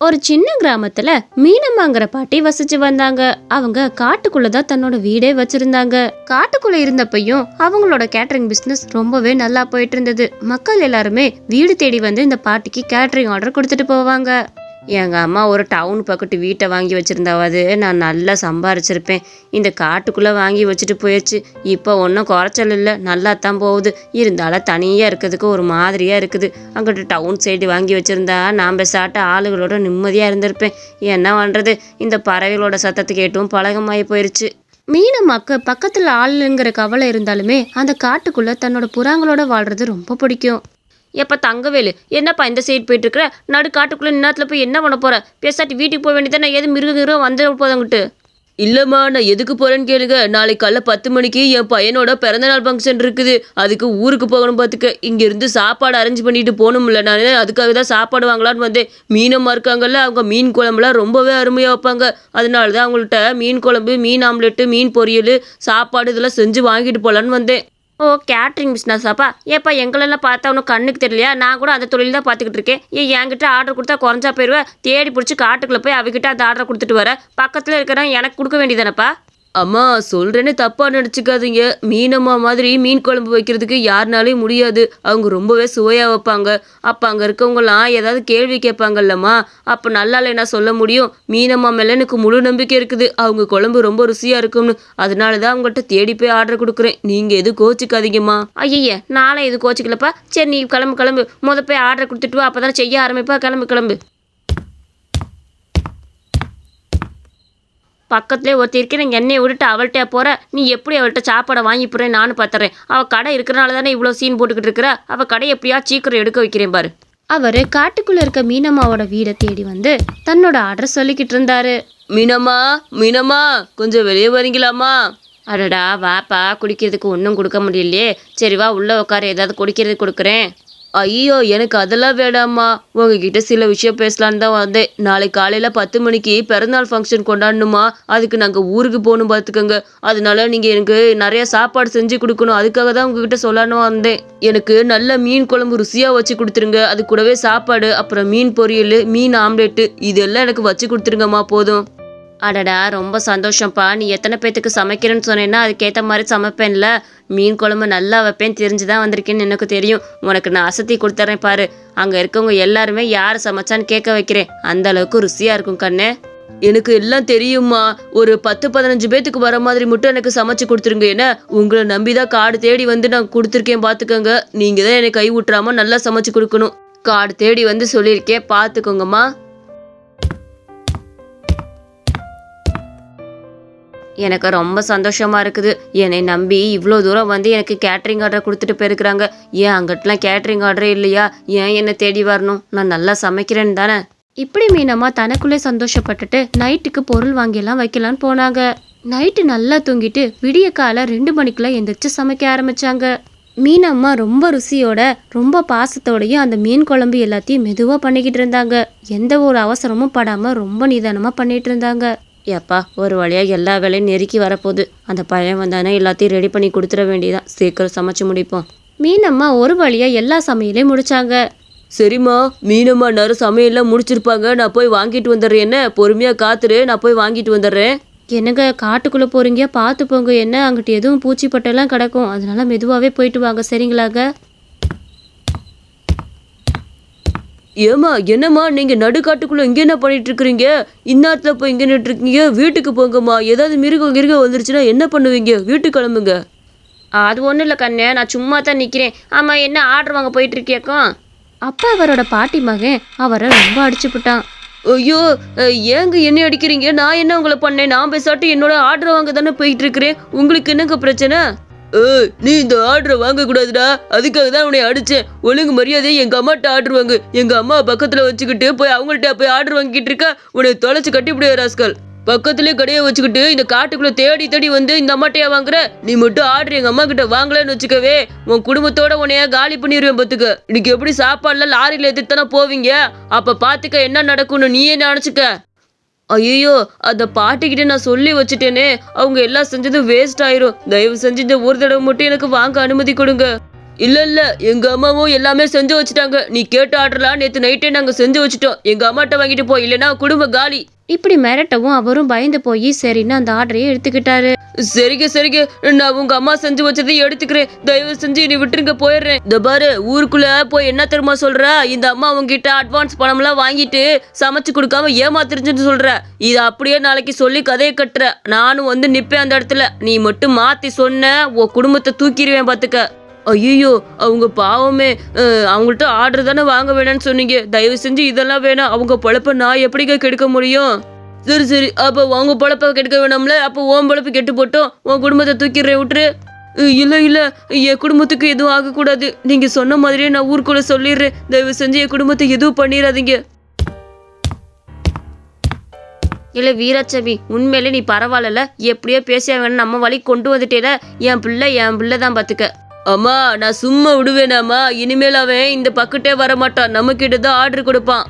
ஒரு சின்ன கிராமத்துல மீனம்மாங்கிற பாட்டி வசிச்சு வந்தாங்க. அவங்க காட்டுக்குள்ளதான் தன்னோட வீடே வச்சிருந்தாங்க. காட்டுக்குள்ள இருந்தப்பையும் அவங்களோட கேட்டரிங் பிசினஸ் ரொம்பவே நல்லா போயிட்டு இருந்தது. மக்கள் எல்லாருமே வீடு தேடி வந்து இந்த பாட்டிக்கு கேட்டரிங் ஆர்டர் கொடுத்துட்டு போவாங்க. எங்கள் அம்மா ஒரு டவுன் பக்கத்து வீட்டை வாங்கி வச்சுருந்தாவது. நான் நல்லா சம்பாரிச்சிருப்பேன். இந்த காட்டுக்குள்ளே வாங்கி வச்சுட்டு போயிடுச்சு இப்போ ஒன்றும் குறைச்சல் இல்லை. நல்லா தான் போகுது. இருந்தாலும் தனியாக இருக்கிறதுக்கு ஒரு மாதிரியாக இருக்குது. அங்கிட்டு டவுன் சைடு வாங்கி வச்சுருந்தா நான் பெசாட்ட ஆளுகளோட நிம்மதியாக இருந்திருப்பேன். என்ன பண்ணுறது இந்த பறவைகளோட சத்தத்தை கேட்டும் பழகமாயி போயிடுச்சு மீனம்மாக்கு பக்கத்தில் ஆளுங்கிற கவலை இருந்தாலுமே அந்த காட்டுக்குள்ளே தன்னோட புறாங்களோட வாழ்கிறது ரொம்ப பிடிக்கும். எப்போ தங்கவேலு? என்னப்பா இந்த சைடு போயிட்டுருக்குற? நடு காட்டுக்குள்ள போய் என்ன பண்ண போகிறேன் பேசாட்டி வீட்டுக்கு போக வேண்டியதானே எது மிருகம் கிருகம் வந்துட போதங்கிட்டு இல்லைம்மா நான் எதுக்கு போகிறேன்னு கேளுங்க. நாளைக்கு காலைல பத்து மணிக்கு என் பையனோட பிறந்தநாள் ஃபங்க்ஷன் இருக்குது. அதுக்கு ஊருக்கு போகணும் பார்த்துக்க இங்கேருந்து சாப்பாடு அரேஞ்ச் பண்ணிட்டு போகணும்ல. நான் அதுக்காக தான் சாப்பாடு வாங்கலான்னு வந்தேன். மீனம்மா இருக்காங்கல்ல அவங்க மீன் குழம்புலாம் ரொம்பவே அருமையாக வைப்பாங்க. அதனால தான் அவங்கள்ட்ட மீன் குழம்பு மீன் ஆம்லெட்டு மீன் பொரியல் சாப்பாடு இதெல்லாம் செஞ்சு வாங்கிட்டு போகலான்னு வந்தேன். ஓ கேட்ரிங் பிஸ்னஸாப்பா ஏப்பா எங்களெல்லாம் பார்த்தா ஒன்றும் கண்ணுக்கு தெரியலையா? நான் கூட அந்த தொழில் தான் பார்த்துக்கிட்டு இருக்கேன். ஏன் என்கிட்ட ஆர்டர் கொடுத்தா குறைஞ்சா போயிடுவேன் தேடி பிடிச்சி காட்டுக்குள்ளே போய் அவகிட்ட அந்த ஆர்டர் கொடுத்துட்டு வர. பக்கத்தில் இருக்கிறவன் எனக்கு கொடுக்க வேண்டியதானப்பா? அம்மா சொல்கிறேன்னு தப்பாக நினச்சிக்காதீங்க. மீனம்மா மாதிரி மீன் குழம்பு வைக்கிறதுக்கு யாருனாலையும் முடியாது. அவங்க ரொம்பவே சுவையாக வைப்பாங்க. அப்போ அங்கே இருக்கவங்களாம் ஏதாவது கேள்வி கேட்பாங்கல்லம்மா. அப்போ நல்லா இல்லைன்னா சொல்ல முடியும்? மீனம்மா மேலே எனக்கு முழு நம்பிக்கை இருக்குது. அவங்க குழம்பு ரொம்ப ருசியாக இருக்கும்னு. அதனால தான் அவங்கள்ட்ட தேடி போய் ஆர்டர் கொடுக்குறேன். நீங்கள் எதுவும் கோச்சிக்காதீங்கம்மா. ஐயய்ய நானே எதுவும் கோச்சிக்கலப்பா. சரி நீ கிளம்பு கிளம்பு. முத போய் ஆர்டர் கொடுத்துட்டு அப்போ தான் செய்ய ஆரம்பிப்பா. கிளம்பு கிளம்பு. பக்கத்துலேயே ஒருத்தி இருக்கேன் நீங்கள் என்னையை விட்டுட்டு அவள்கிட்ட போகிற நீ எப்படி அவள்கிட்ட சாப்பாடை வாங்கி போகிறேன் நானும் பார்த்துறேன் அவள் கடை இருக்கிறனால தானே இவ்வளோ சீன் போட்டுக்கிட்டு இருக்கிற? அவள் கடை எப்படியா சீக்கிரம் எடுக்க வைக்கிறேன் பாரு. அவர் காட்டுக்குள்ளே இருக்க மீனம்மாவோட வீடை தேடி வந்து தன்னோட ஆர்டர் சொல்லிக்கிட்டு இருந்தாரு. மீனம்மா மீனம்மா கொஞ்சம் வெளியே வரீங்களாம்மா? அடடா வாப்பா குடிக்கிறதுக்கு ஒன்றும் கொடுக்க முடியலையே. சரி வா உள்ளே உட்கார ஏதாவது குடிக்கிறதுக்கு கொடுக்குறேன். ஐயோ எனக்கு அதெல்லாம் வேணாம்மா. உங்ககிட்ட சில விஷயம் பேசலான்னு தான் வந்தேன். நாளைக்கு காலையில் பத்து மணிக்கு பிறந்தநாள் ஃபங்க்ஷன் கொண்டாடணுமா? அதுக்கு நாங்கள் ஊருக்கு போகணும் பார்த்துக்கோங்க. அதனால நீங்கள் எனக்கு நிறைய சாப்பாடு செஞ்சு கொடுக்கணும். அதுக்காக தான் உங்ககிட்ட சொல்லணும் வந்தேன். எனக்கு நல்ல மீன் குழம்பு ருசியாக வச்சு கொடுத்துருங்க. அது கூடவே சாப்பாடு அப்புறம் மீன் பொரியல் மீன் ஆம்லெட்டு. இதெல்லாம் எனக்கு வச்சு கொடுத்துருங்கம்மா போதும். அடடா ரொம்ப சந்தோஷம்ப்பா. நீ எத்தனை பேத்துக்கு சமைக்கிறேன்னு சொன்னேன்னா அதுக்கேற்ற மாதிரி சமைப்பேன்ல. மீன் குழம்பு நல்லா வைப்பேன் தெரிஞ்சு தான் வந்திருக்கேன்னு எனக்கு தெரியும். உனக்கு நான் அசத்தி கொடுத்துறேன் பாரு. அங்கே இருக்கவங்க எல்லாருமே யார் சமைச்சான்னு கேட்க வைக்கிறேன். அந்த அளவுக்கு ருசியாக இருக்கும் கண்ணு. எனக்கு எல்லாம் தெரியுமா ஒரு பத்து பதினஞ்சு பேத்துக்கு வர மாதிரி மட்டும் எனக்கு சமைச்சு கொடுத்துருங்க. ஏன்னா உங்களை நம்பி தான் காடு தேடி வந்து நான் கொடுத்துருக்கேன் பார்த்துக்கோங்க நீங்கள் தான் என்னை கை விட்டுறாம நல்லா சமைச்சு கொடுக்கணும். காடு தேடி வந்து சொல்லியிருக்கேன் பார்த்துக்கோங்கம்மா எனக்கு ரொம்ப சந்தோஷமாக இருக்குது. என்னை நம்பி இவ்வளோ தூரம் வந்து எனக்கு கேட்ரிங் ஆர்டர் கொடுத்துட்டு போயிருக்கிறாங்க. ஏன் அங்கிட்டலாம் கேட்ரிங் ஆர்டரே இல்லையா? ஏன் என்னை தேடி வரணும்? நான் நல்லா சமைக்கிறேன்னு தானே. இப்படி மீனம்மா தனக்குள்ளே சந்தோஷப்பட்டுட்டு நைட்டுக்கு பொருள் வாங்கியெல்லாம் வைக்கலான்னு போனாங்க. நைட்டு நல்லா தூங்கிட்டு விடிய காலை ரெண்டு மணிக்கெல்லாம் எந்திரிச்சு சமைக்க ஆரம்பிச்சாங்க. மீனம்மா ரொம்ப ருசியோட ரொம்ப பாசத்தோடையும் அந்த மீன் குழம்பு எல்லாத்தையும் மெதுவாக பண்ணிக்கிட்டு இருந்தாங்க. எந்த ஒரு அவசரமும் படாமல் ரொம்ப நிதானமாக பண்ணிகிட்டு இருந்தாங்க. ஏப்பா ஒரு வழியாக எல்லா வேலையும் நெருக்கி வரப்போகுது. அந்த பையன் வந்தானே எல்லாத்தையும் ரெடி பண்ணி கொடுத்துட வேண்டியதான் சீக்கிரம் சமைச்சு முடிப்போம். மீனம்மா ஒரு வழியாக எல்லா சமையலையும் முடிச்சாங்க. சரிம்மா மீனம்மா நேரம் சமையல்லாம் முடிச்சிருப்பாங்க. நான் போய் வாங்கிட்டு வந்துடுறேன். என்ன பொறுமையாக காத்துரு. நான் போய் வாங்கிட்டு வந்துடுறேன். என்னங்க காட்டுக்குள்ளே போகிறீங்க பார்த்து போங்க. என்ன அங்கிட்டு எதுவும் பூச்சி பட்டெல்லாம் கிடக்கும். அதனால மெதுவாகவே போயிட்டு வாங்க. சரிங்களாங்க? ஏம்மா என்னம்மா நீங்க நடுக்காட்டுக்குள்ள இங்க என்ன பண்ணிட்டு இருக்கிறீங்க இந்நேரத்துல போய் இங்க நின்று இருக்கீங்க வீட்டுக்கு போங்கம்மா. ஏதாவது மிருகம் கிருகம் வந்துருச்சுன்னா என்ன பண்ணுவீங்க? வீட்டுக்கு கிளம்புங்க. அது ஒன்றும் இல்லை கண்ணே. நான் சும்மா தான் நிற்கிறேன் ஆமாம் என்ன ஆர்டர் வாங்க போயிட்டு இருக்கியாக்கும் அப்பா அவரோட பாட்டி மகன் அவரை ரொம்ப அடிச்சு விட்டான் ஐயோ ஏங்க என்ன அடிக்கிறீங்க? நான் என்ன உங்களை பண்ணேன்? நான் பேசாட்டு என்னோட ஆர்டர் வாங்க தானே போயிட்டு இருக்கிறேன் உங்களுக்கு என்னங்க பிரச்சனை? நீ இந்த ஆர்டரை வாங்கக்கூடாதுடா. அதுக்காக தான் உன்னை அடித்தேன் ஒழுங்கு மரியாதை எங்கள் அம்மாட்ட ஆர்டர் வாங்கு. எங்கள் அம்மா பக்கத்தில் வச்சுக்கிட்டு போய் அவங்கள்ட்ட போய் ஆர்டர் வாங்கிட்டு இருக்கா? உன்னை தொலைச்சி கட்டி ராஸ்கல். பக்கத்துலேயே கடையை வச்சுக்கிட்டு இந்த காட்டுக்குள்ளே தேடி தேடி வந்து இந்த அம்மாட்டையா வாங்குற? நீ மட்டும் ஆர்டர் எங்கள் அம்மா கிட்ட வாங்கலன்னு வச்சுக்கவே உன் குடும்பத்தோட உன்னைய காலி பண்ணிடுவேன் பத்துக்க. இன்னைக்கு எப்படி சாப்பாடுல லாரியில் எடுத்து தானே போவீங்க? அப்போ பார்த்துக்க என்ன நடக்கும்னு நீயே நினச்சிக்க. ஐயோ அந்த பாட்டிக்கிட்ட நான் சொல்லி வச்சுட்டேனே. அவங்க எல்லாம் செஞ்சதும் வேஸ்ட் ஆயிரும். தயவு செஞ்சு இந்த ஒரு தடவை மட்டும் எனக்கு வாங்க அனுமதி கொடுங்க. இல்ல இல்ல. எங்க அம்மாவும் எல்லாமே செஞ்சு வச்சுட்டாங்க. நீ கேட்ட ஆர்டர்லாம் நேத்து நைட்டே நாங்க செஞ்சு வச்சுட்டோம். எங்க அம்மாட்ட வாங்கிட்டு போ. இல்லைன்னா குடும்ப காலி. இப்படி மிரட்டவும் அவரும் பயந்து போய் சரின்னு அந்த ஆர்டரையே எடுத்துக்கிட்டாரு. சரிங்க சரிங்க. நான் உங்க அம்மா செஞ்சு வச்சதை எடுத்துக்கிறேன். தயவு செஞ்சு நீ விட்டுருங்க போயிடுறேன். இந்த பாரு ஊருக்குள்ள போய் என்ன தெரியுமா சொல்ற? இந்த அம்மா உங்ககிட்ட அட்வான்ஸ் பணம்லாம் வாங்கிட்டு சமைச்சு கொடுக்காம ஏமாத்திருச்சுன்னு சொல்ற. இதை அப்படியே நாளைக்கு சொல்லி கதையை கட்டுற. நானும் வந்து நிப்பேன் அந்த இடத்துல. நீ மட்டும் மாத்தி சொன்ன உன் குடும்பத்தை தூக்கிடுவேன் பாத்துக்க. ஐயோ அவங்க பாவமே அவங்கள்ட்ட ஆர்டர் தானே வாங்க வேணாம்னு சொன்னீங்க. தயவு செஞ்சு இதெல்லாம் வேணாம். அவங்க பொழப்ப நான் எப்படிங்க கெடுக்க முடியும்? சரி சரி. அப்போ உங்க பொழப்ப கெடுக்க வேணாம்ல? அப்போ உன் பொழப்பு கெட்டு போட்டோம். உன் குடும்பத்தை தூக்கிடுறேன் விட்டுரு. இல்லை இல்லை. என் குடும்பத்துக்கு எதுவும் ஆகக்கூடாது. நீங்கள் சொன்ன மாதிரியே நான் ஊருக்குள்ளே சொல்லிடுறேன். தயவு செஞ்சு என் குடும்பத்தை எதுவும் பண்ணிடாதீங்க. இல்லை வீராச்சபி உண்மையிலே நீ பரவாயில்ல எப்படியோ பேசியா வேணும் நம்ம வழி கொண்டு வந்துட்டேல. என் பிள்ளை என் பிள்ளை தான் பார்த்துக்க அம்மா நான் சும்மா விடுவேனாம்மா இனிமேல் அவன் இந்த பக்கத்தே வர மாட்டான் நம்ம கிட்ட தான் ஆர்டர் கொடுப்பான்.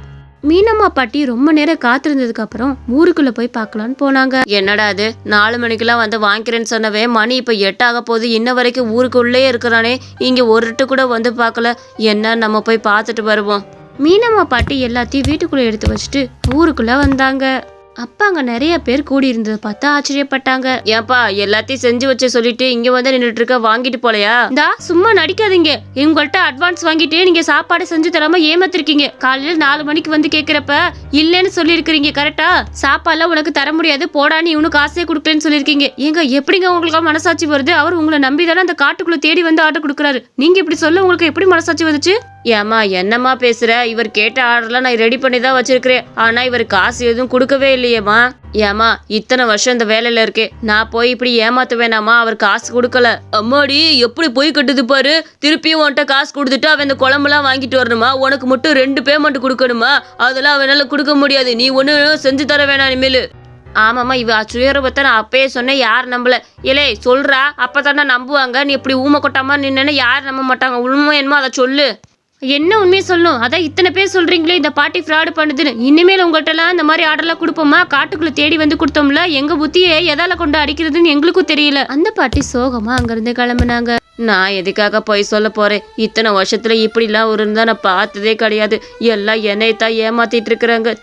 மீனம்மா பாட்டி ரொம்ப நேரம் காத்திருந்ததுக்கு அப்புறம் ஊருக்குள்ள போய் பார்க்கலான்னு போனாங்க. என்னடா அது? நாலு மணிக்கெல்லாம் வந்து வாங்கிக்கிறேன்னு சொன்னவே மணி இப்ப எட்டாக போகுது. இன்ன வரைக்கும் ஊருக்குள்ளே இருக்கிறானே. இங்க ஒருட்டு கூட வந்து பார்க்கல. என்ன நம்ம போய் பார்த்துட்டு வருவோம். மீனம்மா பாட்டி எல்லாத்தையும் வீட்டுக்குள்ள எடுத்து வச்சுட்டு ஊருக்குள்ள வந்தாங்க. அப்பா அங்க நிறைய பேர் கூடி இருந்ததை பார்த்து ஆச்சரியப்பட்டாங்க. ஏன்பா எல்லாத்தையும் செஞ்சு வச்சு சொல்லிட்டு இங்க வந்து நின்றுட்டு இருக்க வாங்கிட்டு போலையா? இந்தா சும்மா நடிக்காதீங்க. உங்கள்கிட்ட அட்வான்ஸ் வாங்கிட்டு நீங்க சாப்பாடு செஞ்சு தராம ஏமாத்திருக்கீங்க. காலையில நாலு மணிக்கு வந்து கேக்குறப்ப இல்லைன்னு சொல்லியிருக்கிறீங்க கரெக்டா சாப்பாடுலாம் உனக்கு தர முடியாது போடான்னு இவனும் காசே கொடுக்கலன்னு சொல்லியிருக்கீங்க. ஏங்க எப்படிங்க உங்களுக்கு மனசாட்சி வருது? அவர் உங்களை நம்பி தானே அந்த காட்டுக்குள்ள தேடி வந்து ஆர்டர் கொடுக்குறாரு. நீங்க இப்படி சொல்ல உங்களுக்கு எப்படி மனசாட்சி வந்துச்சு? ஏம்மா என்னம்மா பேசுற? இவர் கேட்ட ஆர்டர்லாம் நான் ரெடி பண்ணி தான் வச்சிருக்கிறேன். ஆனா இவர் காசு எதுவும் கொடுக்கவே இல்லை இல்லையேம்மா? ஏமா இத்தனை வருஷம் இந்த வேலையில இருக்கே. நான் போய் இப்படி ஏமாத்த வேணாமா அவர் காசு கொடுக்கல. அம்மாடி எப்படி போய் கட்டுது பாரு. திருப்பியும் உன்கிட்ட காசு கொடுத்துட்டு அவன் இந்த குழம்புலாம் வாங்கிட்டு வரணுமா? உனக்கு மட்டும் ரெண்டு பேமெண்ட் கொடுக்கணுமா? அதெல்லாம் அவனால கொடுக்க முடியாது. நீ ஒண்ணு செஞ்சு தர வேணாம் இனிமேல். ஆமாம்மா இவ சுயரூபத்தை நான் அப்பயே சொன்னேன் யார் நம்பல. இலே சொல்றா. அப்பதானே நம்புவாங்க. நீ இப்படி ஊமை கொட்டாம நின்னு யார் நம்ப மாட்டாங்க? உண்மை என்னமோ அதை சொல்லு. என்ன உண்மையை சொல்லணும்? அதான் இத்தனை பேர் சொல்கிறீங்களே இந்த பாட்டி ஃப்ராடு பண்ணுதுன்னு. இனிமேல் உங்கள்கிட்டலாம் இந்த மாதிரி ஆர்டர்லாம் கொடுப்போமா? காட்டுக்குள்ளே தேடி வந்து கொடுத்தோம்ல எங்கள் புத்தியை எதால் கொண்டு அடிக்கிறதுன்னு எங்களுக்கும் தெரியல. அந்த பாட்டி சோகமாக அங்கேருந்து கிளம்புனாங்க. நான் எதுக்காக போய் சொல்ல போகிறேன் இத்தனை வருஷத்தில் இப்படிலாம் ஒரு இருந்தால் நான் பார்த்ததே கிடையாது. எல்லாம் என்னை தான் ஏமாத்திட்டு இருக்கிறாங்க.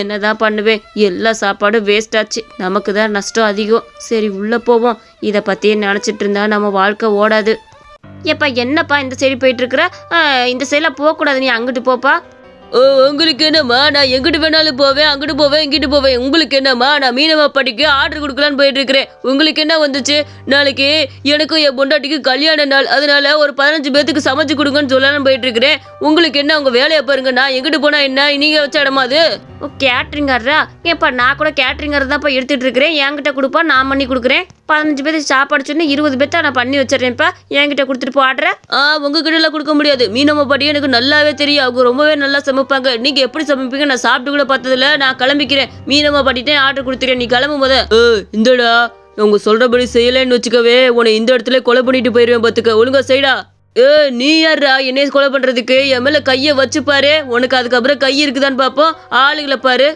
என்ன தான் பண்ணுவேன்? எல்லா சாப்பாடும் வேஸ்ட் ஆச்சு. நமக்கு தான் நஷ்டம் அதிகம். சரி உள்ளே போவோம். இதை பற்றியே நினச்சிட்டு இருந்தா நம்ம வாழ்க்கை ஓடாது. எப்பா என்னப்பா இந்த சைடு போயிட்டு இருக்கிற இந்த சைடில் போகக்கூடாது நீ அங்கிட்டு போப்பா. ஓ உங்களுக்கு என்னம்மா? நான் எங்கிட்டு வேணாலும் போவேன் அங்கிட்டு போவேன் இங்கிட்டு போவேன். உங்களுக்கு என்னம்மா? நான் மீனவ பாட்டிக்கு ஆர்டர் கொடுக்கலான்னு போயிட்டு இருக்கிறேன் உங்களுக்கு என்ன வந்துச்சு? நாளைக்கு எனக்கும் என் பொண்டாட்டிக்கு கல்யாண நாள். அதனால ஒரு பதினஞ்சு பேத்துக்கு சமைச்சு கொடுங்கன்னு சொல்லலாம்னு போயிட்டு இருக்கிறேன் உங்களுக்கு என்ன உங்க வேலையை பாருங்க. நான் எங்கிட்டு போனா என்ன? நீங்க வச்ச இடமா அது? ஓ கேட்ரிங்கர்ரா ஏப்பா நான் கூட கேட்ரிங்கர் தான்ப்பா எடுத்துட்டு இருக்கிறேன் என்கிட்ட கொடுப்பா நான் பண்ணி கொடுக்குறேன். பதினஞ்சு பேருக்கு சாப்பாடு சொன்னா இருபது பேர்த்த நான் பண்ணி வச்சிடுறேன்ப்பா என்கிட்ட கொடுத்துட்டு போடுற ஆ உங்க கிட்ட எல்லாம் கொடுக்க முடியாது. மீனவ பாட்டி எனக்கு நல்லாவே தெரியும். அவங்க ரொம்பவே நல்லா சமைப்பாங்க. நீங்க எப்படி சமைப்பீங்க? நான் சாப்பிட்டு கூட பார்த்ததுல நான் கிளம்பிக்கிறேன். மீனவ பாட்டிட்டே ஆர்டர் கொடுத்துறேன் நீ கிளம்பும் போத. இந்தடா. உங்க சொல்றபடி செய்யலைன்னு வச்சுக்கவே உன்னை இந்த இடத்துல கொலை பண்ணிட்டு போயிருவேன் பாத்துக்க. ஒழுங்கா செய்டா. ஏ நீ யாரா என்னைய கொலை பண்ணுறதுக்கு என் மேலே கையை வச்சுப்பாரு உனக்கு அதுக்கப்புறம் கை இருக்குதான்னு பார்ப்போம் ஆளுகளை பாரு.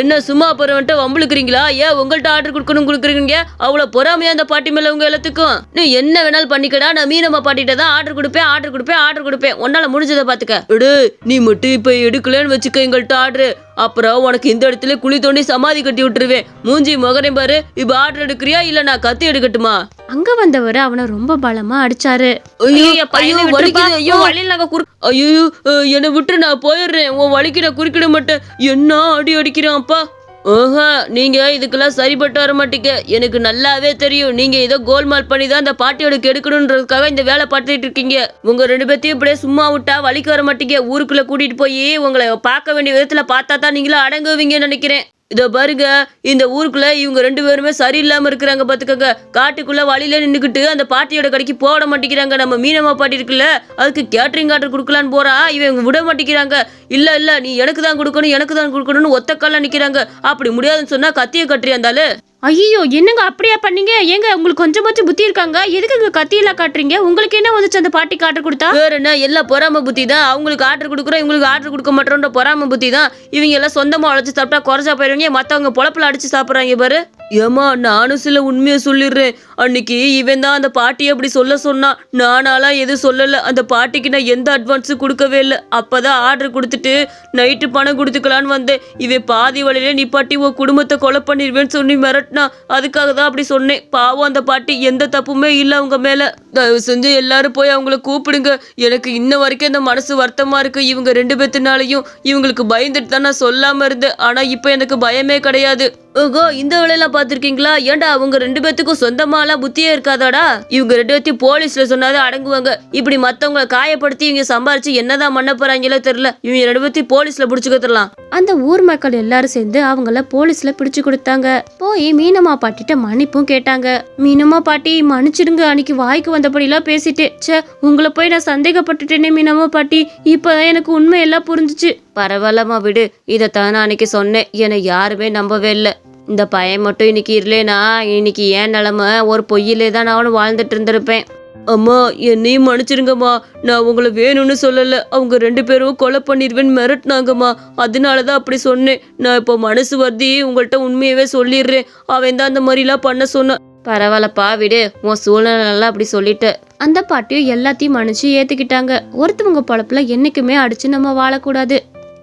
என்ன சும்மா போறவன்ட்ட வம்புழுக்கிறீங்களா? ஏன் உங்கள்ட்ட ஆர்டர் கொடுக்கணும் கொடுக்குறீங்க? அவ்வளோ பொறாமையா அந்த பாட்டி மேலே உங்க எல்லாத்துக்கும்? நீ என்ன வேணாலும் பண்ணிக்கடா. நான் மீனம்மா பாட்டிகிட்ட தான் ஆர்டர் கொடுப்பேன் ஆர்டர் கொடுப்பேன் ஆர்டர் கொடுப்பேன். உன்னால முடிஞ்சதை பார்த்துக்க எடு நீ மட்டும் இப்போ எடுக்கலன்னு வச்சுக்க எங்கள்கிட்ட ஆர்டர் அப்புறம் உனக்கு இந்த இடத்துல குழி தோண்டி சமாதி கட்டி விட்டுருவேன். மூஞ்சி முகரையும் பாரு. இப்ப ஆர்டர் எடுக்கிறியா? இல்ல நான் கத்தி எடுக்கட்டுமா? அங்க வந்தவர் அவனை ரொம்ப பலமா அடிச்சாரு. ஐயோ பையனை ஐயோ. வலிக்குது, வழியில நாங்க குறு- ஐயோ அஹ், என்னை விட்டு நான் போயிடுறேன். உன் வலிக்கு நான் குறுக்கிட மாட்டேன். என்ன அடி அடிக்கிறான் அப்பா? ஓஹோ நீங்க இதுக்கெல்லாம் சரிப்பட்டு வர மாட்டீங்க. எனக்கு நல்லாவே தெரியும். நீங்க ஏதோ கோல்மால் பண்ணி தான் இந்த பாட்டியோட கெடுக்கணுன்றதுக்காக இந்த வேலை பார்த்துட்டு இருக்கீங்க. உங்க ரெண்டு பேர்த்தையும் இப்படியே சும்மா விட்டா வலிக்கு வர மாட்டீங்க. ஊருக்குள்ள கூட்டிட்டு போய் உங்களை பார்க்க வேண்டிய விதத்துல பார்த்தா தான் நீங்களும் அடங்குவீங்கன்னு நினைக்கிறேன். இதோ பாருங்க இந்த ஊருக்குள்ள இவங்க ரெண்டு பேருமே சரியில்லாம இருக்கிறாங்க பாத்துக்கோங்க. காட்டுக்குள்ள வழியில நின்னுக்கிட்டு அந்த பாட்டியோட கடைக்கு போட மாட்டேங்கிறாங்க. நம்ம மீனம்மா பாட்டி இருக்குல்ல அதுக்கு கேட்டரிங் ஆர்டர் கொடுக்கலான்னு போறா. இவங்க விட மாட்டேங்கிறாங்க. இல்ல இல்ல நீ எனக்கு தான் கொடுக்கணும் எனக்கு தான் கொடுக்கணும்னு ஒத்த கால்ல நிக்கிறாங்க. அப்படி முடியாதுன்னு சொன்னா கத்திய கட்டுறியா இருந்தாலும் ஐயோ என்னங்க அப்படியா பண்ணீங்க? ஏங்க உங்களுக்கு கொஞ்சமாச்சும் புத்தி இருக்காங்க? எதுக்கு இங்க கத்தியெல்லாம் காட்டுறீங்க? உங்களுக்கு என்ன வந்துச்சு அந்த பாட்டி காட்டு கொடுத்தா? வேற என்ன எல்லாம் பொறாம புத்தி தான். அவங்களுக்கு ஆர்டர் கொடுக்குறோம் இவங்களுக்கு ஆர்டர் கொடுக்க மாட்டோம்ன்ற பொறாம புத்தி தான். இவங்க எல்லாம் சொந்தமா அழைச்சு சாப்பிட்டா குறைச்சா போயிருவீங்க மத்தவங்க பொழப்புல அடிச்சு சாப்பிடுறாங்க பாரு. ஏமா நானும் சில உண்மையை சொல்லிடுறேன். அன்னைக்கு இவன் தான் அந்த பாட்டி அப்படி சொல்ல சொன்னான் நானாலாம் எதுவும் சொல்லல. அந்த பாட்டிக்கு நான் எந்த அட்வான்ஸும் கொடுக்கவே இல்லை. அப்பதான் ஆர்டர் கொடுத்துட்டு நைட்டு பணம் கொடுத்துக்கலான்னு வந்தேன். இவன் பாதி வழியிலே நிப்பாட்டி உன் குடும்பத்தை கொலை பண்ணிடுவேன்னு சொல்லி நான் அதுக்காக தான் அப்படி சொன்னேன். பாவம் அந்த பாட்டி எந்த தப்புமே இல்லை அவங்க மேலே. தயவு செஞ்சு எல்லாரும் போய் அவங்கள கூப்பிடுங்க. எனக்கு இன்ன வரைக்கும் இந்த மனசு வருத்தமாக இருக்குது இவங்க ரெண்டு பேத்தினாலையும் இவங்களுக்கு பயந்துட்டு தான் நான் சொல்லாமல் இருந்தேன். ஆனால் இப்போ எனக்கு பயமே கிடையாது. ஓகோ இந்த வேலையெல்லாம் பார்த்துருக்கீங்களா? ஏன்டா அவங்க ரெண்டு பேத்துக்கும் சொந்தமாலாம் புத்தியே இருக்காதாடா? இவங்க ரெண்டு பேர்த்தையும் போலீஸ்ல சொன்னாதான் அடங்குவாங்க. இப்படி மத்தவங்களை காயப்படுத்தி இவங்க சம்பாரிச்சு என்னதான் பண்ண போறாங்களோ தெரியல. இவங்க ரெண்டு பேர்த்தையும் போலீஸ்ல பிடிச்சு கத்துடலாம் அந்த ஊர் மக்கள் எல்லாரும் சேர்ந்து அவங்கள போலீஸ்ல பிடிச்சு கொடுத்தாங்க. போய் மீனம்மா பாட்டிட்ட மன்னிப்பும் கேட்டாங்க. மீனம்மா பாட்டி மன்னிச்சிடுங்க. அன்னைக்கு வாய்க்கு வந்தபடிலாம் பேசிட்டே ச்சே உங்களை போய் நான் சந்தேகப்பட்டுட்டேனே மீனம்மா பாட்டி. இப்பதான் எனக்கு உண்மை எல்லாம் புரிஞ்சிச்சு. பரவாயில்லம்மா விடு. இதைத்தான் நான் அன்னைக்கு சொன்னேன். என்னை யாருமே நம்பவே இல்லை. இந்த பையன் மட்டும் இன்னைக்கு இல்லைனா இன்னைக்கு ஏன் நிலமை? ஒரு பொய்யிலே தான் நானும் வாழ்ந்துட்டு இருந்திருப்பேன். அம்மா என்னையும் மன்னிச்சிருங்கம்மா. நான் உங்களை வேணும்னு சொல்லலை. அவங்க ரெண்டு பேரும் கொலை பண்ணிடுவேன்னு மிரட்டினாங்கம்மா. அதனால தான் அப்படி சொன்னேன். நான் இப்போ மனசு வருதி உங்கள்கிட்ட உண்மையவே சொல்லிடுறேன். அவன் தான் அந்த மாதிரிலாம் பண்ண சொன்னான். பரவாயில்லப்பா விடு. உன் சூழ்நிலை அப்படி சொல்லிட்டு. அந்த பாட்டியும் எல்லாத்தையும் மன்னிச்சு ஏற்றுக்கிட்டாங்க ஒருத்தவங்க பழப்பில் என்னைக்குமே அடித்து நம்ம வாழக்கூடாது.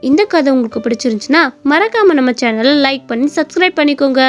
இந்த கதை உங்களுக்கு பிடிச்சிருந்துச்சுன்னா மறக்காம நம்ம சேனலை லைக் பண்ணி சப்ஸ்கிரைப் பண்ணிக்கோங்க.